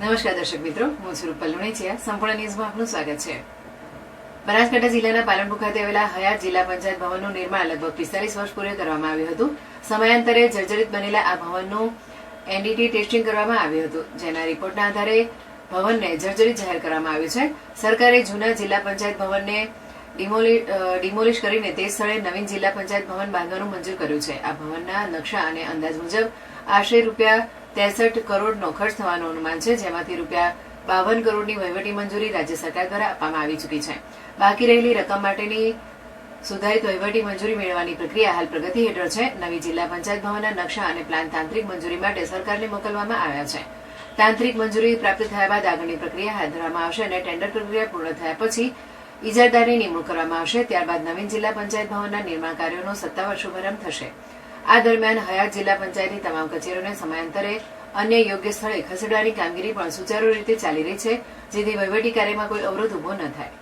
નમસ્કાર દર્શક મિત્રો, હું સ્વરૂપ રૂપલ સંપૂર્ણ ન્યૂઝમાં આપનું સ્વાગત છે. બનાસકાંઠા જિલ્લાના પાલનપુર ખાતે આવેલા હયાત જિલ્લા પંચાયત ભવનનું નિર્માણ લગભગ પિસ્તાલીસ વર્ષ પૂર્વે કરવામાં આવ્યું હતું. સમયાંતરે જર્જરિત બનેલા આ ભવનનું એનડીટી ટેસ્ટિંગ કરવામાં આવ્યું હતું, જેના રિપોર્ટના આધારે ભવનને જર્જરિત જાહેર કરવામાં આવ્યું છે. સરકારે જૂના જિલ્લા પંચાયત ભવનને ડિમોલિશ કરીને તે સ્થળે નવીન જિલ્લા પંચાયત ભવન બાંધવાનું મંજૂર કર્યું છે. આ ભવનના નકશા અને અંદાજ મુજબ આશરે રૂપિયા ત્રેસઠ કરોડનો ખર્ચ થવાનું અનુમાન છે, જેમાંથી રૂપિયા બાવન કરોડની વહીવટી મંજૂરી રાજ્ય સરકાર દ્વારા આપવામાં આવી ચૂકી છે. બાકી રહેલી રકમ માટેની સુધારિત વહીવટી મંજૂરી મેળવવાની પ્રક્રિયા હાલ પ્રગતિ હેઠળ છે. નવી જિલ્લા પંચાયત ભવનના નકશા અને પ્લાન તાંત્રિક મંજૂરી માટે સરકારને મોકલવામાં આવ્યા છે. તાંત્રિક મંજૂરી પ્રાપ્ત થયા બાદ આગળની પ્રક્રિયા હાથ ધરવામાં આવશે અને ટેન્ડર પ્રક્રિયા પૂર્ણ થયા પછી ઇજારદારની નિમણૂક કરવામાં આવશે. ત્યારબાદ નવીન જિલ્લા પંચાયત ભવનના નિર્માણ કાર્યોનો સત્તાવાર શુભારંભ થશે. આ દરમિયાન હયાત જિલ્લા પંચાયતની તમામ કચેરીઓને સમયાંતરે અન્ય યોગ્ય સ્થળે ખસેડવાની કામગીરી પણ સુચારુ રીતે ચાલી રહી છે, જેથી વહીવટી કાર્યમાં કોઈ અવરોધ ઊભો ન થાય.